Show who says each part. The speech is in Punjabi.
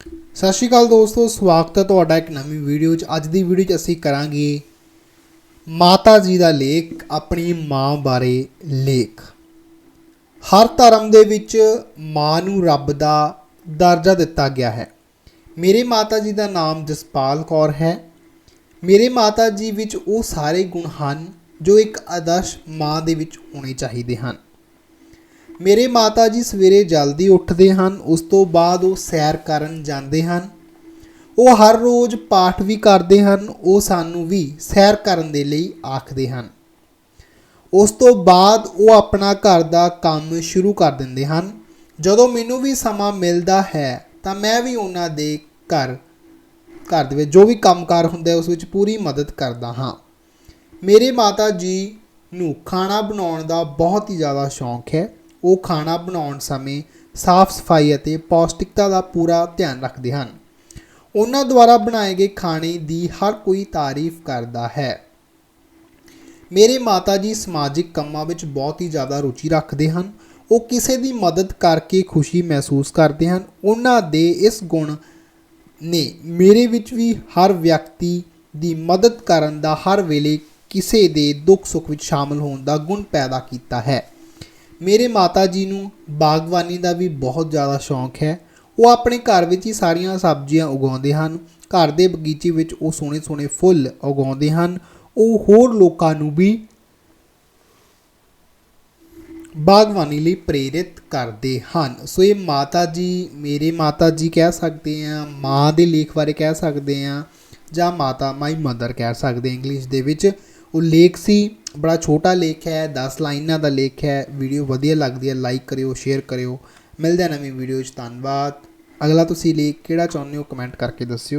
Speaker 1: ਸਤਿ ਸ਼੍ਰੀ ਅਕਾਲ ਦੋਸਤੋ, ਸਵਾਗਤ ਹੈ ਤੁਹਾਡਾ ਇੱਕ ਨਵੀਂ ਵੀਡੀਓ 'ਚ। ਅੱਜ ਦੀ ਵੀਡੀਓ 'ਚ ਅਸੀਂ ਕਰਾਂਗੇ ਮਾਤਾ ਜੀ ਦਾ ਲੇਖ, ਆਪਣੀ ਮਾਂ ਬਾਰੇ ਲੇਖ। ਹਰ ਧਰਮ ਦੇ ਵਿੱਚ ਮਾਂ ਨੂੰ ਰੱਬ ਦਾ ਦਰਜਾ ਦਿੱਤਾ ਗਿਆ ਹੈ। ਮੇਰੇ ਮਾਤਾ ਜੀ ਦਾ ਨਾਮ ਜਸਪਾਲ ਕੌਰ ਹੈ। ਮੇਰੇ ਮਾਤਾ ਜੀ ਵਿੱਚ ਉਹ ਸਾਰੇ ਗੁਣ ਹਨ ਜੋ ਇੱਕ ਆਦਰਸ਼ ਮਾਂ ਦੇ ਵਿੱਚ ਹੋਣੇ ਚਾਹੀਦੇ ਹਨ। ਮੇਰੇ ਮਾਤਾ ਜੀ ਸਵੇਰੇ ਜਲਦੀ ਉੱਠਦੇ ਹਨ, ਉਸ ਤੋਂ ਬਾਅਦ ਉਹ ਸੈਰ ਕਰਨ ਜਾਂਦੇ ਹਨ। ਉਹ ਹਰ ਰੋਜ਼ ਪਾਠ ਵੀ ਕਰਦੇ ਹਨ, ਉਹ ਸਾਨੂੰ ਵੀ ਸੈਰ ਕਰਨ ਦੇ ਲਈ ਆਖਦੇ ਹਨ। ਉਸ ਤੋਂ ਬਾਅਦ ਉਹ ਆਪਣਾ ਘਰ ਦਾ ਕੰਮ ਸ਼ੁਰੂ ਕਰ ਦਿੰਦੇ ਹਨ। ਜਦੋਂ ਮੈਨੂੰ ਵੀ ਸਮਾਂ ਮਿਲਦਾ ਹੈ, ਤਾਂ ਮੈਂ ਵੀ ਉਹਨਾਂ ਦੇ ਘਰ ਘਰ ਦੇ ਵਿੱਚ ਜੋ ਵੀ ਕੰਮਕਾਰ ਹੁੰਦਾ ਉਸ ਵਿੱਚ ਪੂਰੀ ਮਦਦ ਕਰਦਾ ਹਾਂ। ਮੇਰੇ ਮਾਤਾ ਜੀ ਨੂੰ ਖਾਣਾ ਬਣਾਉਣ ਦਾ ਬਹੁਤ ਹੀ ਜ਼ਿਆਦਾ ਸ਼ੌਂਕ ਹੈ। ਉਹ ਖਾਣਾ ਬਣਾਉਣ ਸਮੇਂ ਸਾਫ਼ ਸਫ਼ਾਈ ਅਤੇ ਪੌਸ਼ਟਿਕਤਾ ਦਾ ਪੂਰਾ ਧਿਆਨ ਰੱਖਦੇ ਹਨ। ਉਹਨਾਂ ਦੁਆਰਾ ਬਣਾਏ ਗਏ ਖਾਣੇ ਦੀ ਹਰ ਕੋਈ ਤਾਰੀਫ ਕਰਦਾ ਹੈ। ਮੇਰੇ ਮਾਤਾ ਜੀ ਸਮਾਜਿਕ ਕੰਮਾਂ ਵਿੱਚ ਬਹੁਤ ਹੀ ਜ਼ਿਆਦਾ ਰੁਚੀ ਰੱਖਦੇ ਹਨ। ਉਹ ਕਿਸੇ ਦੀ ਮਦਦ ਕਰਕੇ ਖੁਸ਼ੀ ਮਹਿਸੂਸ ਕਰਦੇ ਹਨ। ਉਹਨਾਂ ਦੇ ਇਸ ਗੁਣ ਨੇ ਮੇਰੇ ਵਿੱਚ ਵੀ ਹਰ ਵਿਅਕਤੀ ਦੀ ਮਦਦ ਕਰਨ ਦਾ ਹਰ ਵੇਲੇ ਕਿਸੇ ਦੇ ਦੁੱਖ ਸੁੱਖ ਵਿੱਚ ਸ਼ਾਮਲ ਹੋਣ ਦਾ ਗੁਣ ਪੈਦਾ ਕੀਤਾ ਹੈ। ਮੇਰੇ ਮਾਤਾ ਜੀ ਨੂੰ ਬਾਗਬਾਨੀ ਦਾ ਵੀ ਬਹੁਤ ਜ਼ਿਆਦਾ ਸ਼ੌਂਕ ਹੈ। ਉਹ ਆਪਣੇ ਘਰ ਵਿੱਚ ਹੀ ਸਾਰੀਆਂ ਸਬਜ਼ੀਆਂ ਉਗਾਉਂਦੇ ਹਨ। ਘਰ ਦੇ ਬਗੀਚੇ ਵਿੱਚ ਉਹ ਸੋਹਣੇ ਸੋਹਣੇ ਫੁੱਲ ਉਗਾਉਂਦੇ ਹਨ। ਉਹ ਹੋਰ ਲੋਕਾਂ ਨੂੰ ਵੀ ਬਾਗਬਾਨੀ ਲਈ ਪ੍ਰੇਰਿਤ ਕਰਦੇ ਹਨ। ਸੋ ਇਹ ਮਾਤਾ ਜੀ, ਮੇਰੇ ਮਾਤਾ ਜੀ ਕਹਿ ਸਕਦੇ ਆ ਮਾਂ ਦੇ ਲੇਖ ਬਾਰੇ ਕਹਿ ਸਕਦੇ ਆ ਜਾਂ ਮਾਤਾ ਮਾਈ ਮਦਰ ਕਹਿ ਸਕਦੇ ਇੰਗਲਿਸ਼ ਦੇ ਵਿੱਚ। ਉਹ ਲੇਖ ਸੀ, ਬੜਾ ਛੋਟਾ ਲੇਖ ਹੈ 10 ਲਾਈਨਾਂ ਦਾ ਲੇਖ ਹੈ ਵੀਡੀਓ ਵਧੀਆ ਲੱਗਦੀ ਹੈ ਲਾਈਕ ਕਰਿਓ ਸ਼ੇਅਰ ਕਰਿਓ। ਮਿਲਦੇ ਹਾਂ ਨਵੀਂ ਵੀਡੀਓ 'ਚ ਧੰਨਵਾਦ। ਅਗਲਾ ਤੁਸੀਂ ਲੇਖ ਕਿਹੜਾ ਚਾਹੁੰਦੇ ਹੋ ਕਮੈਂਟ ਕਰਕੇ ਦੱਸਿਓ।